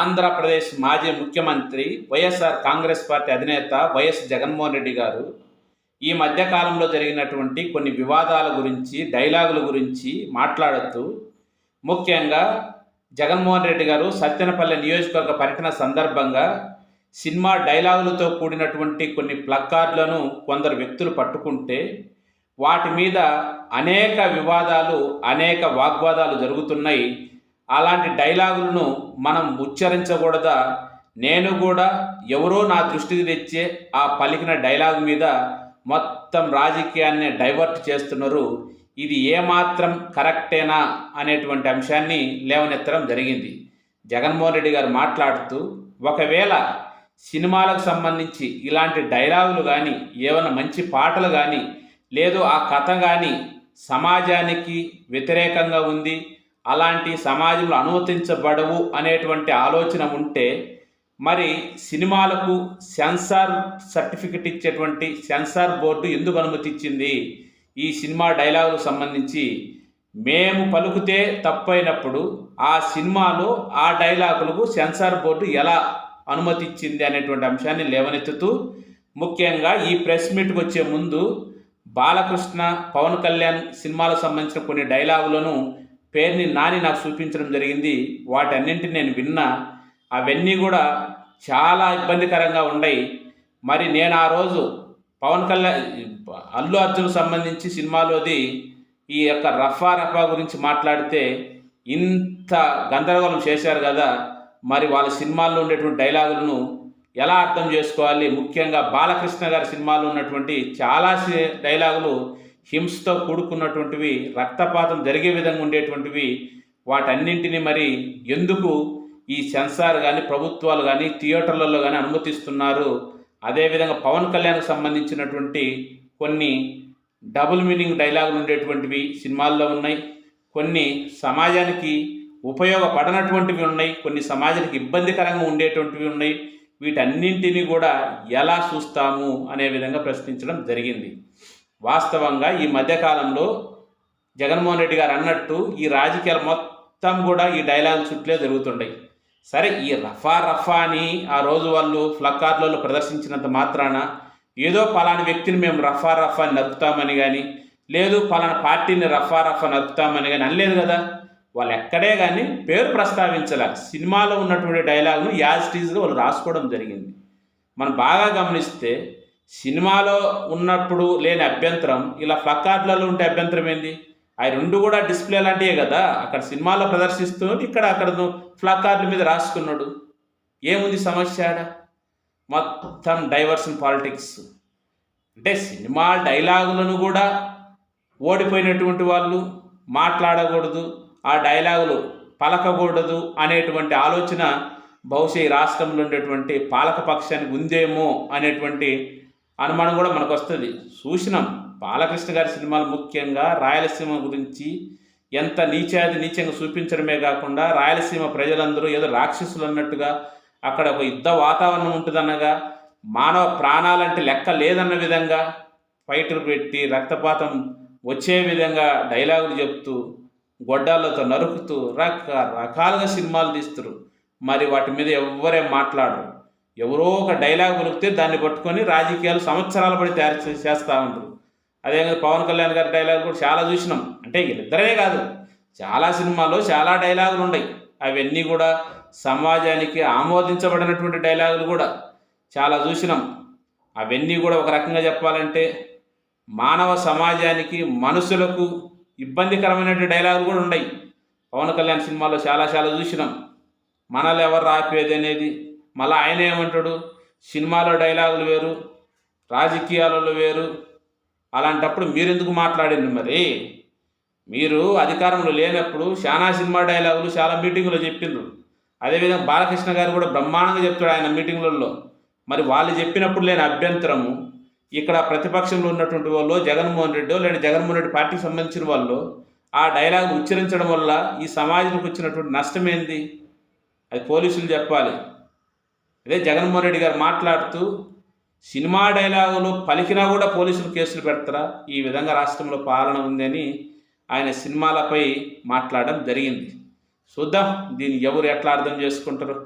ఆంధ్రప్రదేశ్ మాజీ ముఖ్యమంత్రి వైఎస్ఆర్ కాంగ్రెస్ పార్టీ అధినేత వైఎస్ జగన్మోహన్ రెడ్డి గారు ఈ మధ్యకాలంలో జరిగినటువంటి కొన్ని వివాదాల గురించి డైలాగుల గురించి మాట్లాడుతూ ముఖ్యంగా జగన్మోహన్ రెడ్డి గారు సత్యనపల్లి నియోజకవర్గ పర్యటన సందర్భంగా సినిమా డైలాగులతో కూడినటువంటి కొన్ని ప్లక్కార్డులను కొందరు వ్యక్తులు పట్టుకుంటే వాటి మీద అనేక వివాదాలు అనేక వాగ్వాదాలు జరుగుతున్నాయి. అలాంటి డైలాగులను మనం ఉచ్చరించకూడదా? నేను కూడా ఎవరో నా దృష్టికి తెచ్చే ఆ పలికిన డైలాగ్ మీద మొత్తం రాజకీయాన్ని డైవర్ట్ చేస్తున్నారు. ఇది ఏమాత్రం కరెక్టేనా అనేటువంటి అంశాన్ని లేవనెత్తడం జరిగింది. జగన్మోహన్ రెడ్డి గారు మాట్లాడుతూ ఒకవేళ సినిమాలకు సంబంధించి ఇలాంటి డైలాగులు కానీ ఏమైనా మంచి పాటలు కానీ లేదు ఆ కథ కానీ సమాజానికి వ్యతిరేకంగా ఉంది అలాంటి సమాజంలో అనుమతించబడవు అనేటువంటి ఆలోచన ఉంటే మరి సినిమాలకు సెన్సార్ సర్టిఫికెట్ ఇచ్చేటువంటి సెన్సార్ బోర్డు ఎందుకు అనుమతి ఇచ్చింది ఈ సినిమా డైలాగులకు సంబంధించి మేము పలుకుతే తప్పైనప్పుడు ఆ సినిమాలో ఆ డైలాగులకు సెన్సార్ బోర్డు ఎలా అనుమతి ఇచ్చింది అనేటువంటి అంశాన్ని లేవనెత్తుతూ ముఖ్యంగా ఈ ప్రెస్ మీట్కి వచ్చే ముందు బాలకృష్ణ పవన్ కళ్యాణ్ సినిమాలకు సంబంధించిన కొన్ని డైలాగులను పేరుని నాని నాకు చూపించడం జరిగింది. వాటన్నింటిని నేను విన్నా అవన్నీ కూడా చాలా ఇబ్బందికరంగా ఉన్నాయి మరి నేను ఆ రోజు పవన్ కళ్యాణ్ అల్లు అర్జున్ సంబంధించి సినిమాలోది ఈ యొక్క రఫా రఫా గురించి మాట్లాడితే ఇంత గందరగోళం చేశారు కదా. మరి వాళ్ళ సినిమాల్లో ఉండేటువంటి డైలాగులను ఎలా అర్థం చేసుకోవాలి? ముఖ్యంగా బాలకృష్ణ గారి సినిమాలో ఉన్నటువంటి చాలా డైలాగులు హింసతో కూడుకున్నటువంటివి రక్తపాతం జరిగే విధంగా ఉండేటువంటివి వాటన్నింటినీ మరి ఎందుకు ఈ సెన్సార్ కానీ ప్రభుత్వాలు కానీ థియేటర్లలో కానీ అనుమతిస్తున్నారు? అదేవిధంగా పవన్ కళ్యాణ్కి సంబంధించినటువంటి కొన్ని డబుల్ మీనింగ్ డైలాగులు ఉండేటువంటివి సినిమాల్లో ఉన్నాయి. కొన్ని సమాజానికి ఉపయోగపడనటువంటివి ఉన్నాయి. కొన్ని సమాజానికి ఇబ్బందికరంగా ఉండేటువంటివి ఉన్నాయి. వీటన్నింటినీ కూడా ఎలా చూస్తాము అనే విధంగా ప్రశ్నించడం జరిగింది. వాస్తవంగా ఈ మధ్యకాలంలో జగన్మోహన్ రెడ్డి గారు అన్నట్టు ఈ రాజకీయాలు మొత్తం కూడా ఈ డైలాగ్ చుట్లే జరుగుతుంటాయి. సరే ఈ రఫా రఫా అని ఆ రోజు వాళ్ళు ఫ్లక్కార్లలో ప్రదర్శించినంత మాత్రాన ఏదో పలాని వ్యక్తిని మేము రఫా రఫా అని నరుకుతామని కానీ లేదు పలానా పార్టీని రఫా రఫా నరుకుతామని కానీ అనలేదు కదా. వాళ్ళు ఎక్కడే కానీ పేరు ప్రస్తావించాల. సినిమాలో ఉన్నటువంటి డైలాగ్ను యాజ్ టీజ్గా వాళ్ళు రాసుకోవడం జరిగింది. మనం బాగా గమనిస్తే సినిమాలో ఉన్నప్పుడు లేని అభ్యంతరం ఇలా ప్లకార్డులలో ఉంటే అభ్యంతరం ఏంది? ఆ రెండు కూడా డిస్ప్లే లాంటివే కదా? అక్కడ సినిమాలో ప్రదర్శిస్తున్నాడు ఇక్కడ అక్కడ ప్లకార్డుల మీద రాసుకున్నాడు. ఏముంది సమస్య ఆడ? మొత్తం డైవర్షన్ పాలిటిక్స్. అంటే సినిమా డైలాగులను కూడా ఓడిపోయినటువంటి వాళ్ళు మాట్లాడకూడదు ఆ డైలాగులు పలకకూడదు అనేటువంటి ఆలోచన బహుశా ఈ రాష్ట్రంలో ఉండేటువంటి పాలక పక్షానికి ఉందేమో అనేటువంటి అనుమానం కూడా మనకు వస్తుంది చూసినాం బాలకృష్ణ గారి సినిమాలు ముఖ్యంగా రాయలసీమ గురించి ఎంత నీచాది నీచంగా చూపించడమే కాకుండా రాయలసీమ ప్రజలందరూ ఏదో రాక్షసులు అన్నట్టుగా అక్కడ ఒక యుద్ధ వాతావరణం ఉంటుందన్నగా మానవ ప్రాణాలంటే లెక్క లేదన్న విధంగా ఫైటర్ పెట్టి రక్తపాతం వచ్చే విధంగా డైలాగులు చెప్తూ గొడ్డాలతో నరుకుతూ రకరకాలుగా సినిమాలు తీస్తారు మరి వాటి మీద ఎవ్వరే మాట్లాడరు. ఎవరో ఒక డైలాగ్ పలికితే దాన్ని పట్టుకొని రాజకీయాలు సంవత్సరాల పడి తయారు చే- చేస్తూ ఉంటారు. అదే పవన్ కళ్యాణ్ గారి డైలాగ్ కూడా చాలా చూసినాం. అంటే వీళ్ళిద్దరే కాదు చాలా సినిమాల్లో చాలా డైలాగులు ఉన్నాయి అవన్నీ కూడా సమాజానికి ఆమోదించబడినటువంటి డైలాగులు కూడా చాలా చూసినాం. అవన్నీ కూడా ఒక రకంగా చెప్పాలంటే మానవ సమాజానికి మనుషులకు ఇబ్బందికరమైనటువంటి డైలాగులు కూడా ఉన్నాయి పవన్ కళ్యాణ్ సినిమాలో చాలా చాలా చూసినాం. మనల్ని ఎవరు రాపేది అనేది మళ్ళీ ఆయన ఏమంటాడు? సినిమాలో డైలాగులు వేరు రాజకీయాలలో వేరు. అలాంటప్పుడు మీరెందుకు మాట్లాడింది మరి? మీరు అధికారంలో లేనప్పుడు చాలా సినిమా డైలాగులు చాలా మీటింగులో చెప్పిండ్రు. అదేవిధంగా బాలకృష్ణ గారు కూడా బ్రహ్మాండంగా చెప్తాడు ఆయన మీటింగులలో. మరి వాళ్ళు చెప్పినప్పుడు లేని అభ్యంతరము ఇక్కడ ప్రతిపక్షంలో ఉన్నటువంటి వాళ్ళు జగన్మోహన్ రెడ్డి లేదా జగన్మోహన్ రెడ్డి పార్టీకి సంబంధించిన వాళ్ళు ఆ డైలాగ్ ఉచ్చరించడం వల్ల ఈ సమాజానికి వచ్చినటువంటి నష్టం ఏంది? అది పోలీసులు చెప్పాలి. అదే జగన్మోహన్ రెడ్డి గారు మాట్లాడుతూ సినిమా డైలాగులు పలికినా కూడా పోలీసులు కేసులు పెడతారా? ఈ విధంగా రాష్ట్రంలో పాలన ఉందని ఆయన సినిమాలపై మాట్లాడడం జరిగింది. చూద్దాం దీన్ని ఎవరు ఎట్లా అర్థం చేసుకుంటారు?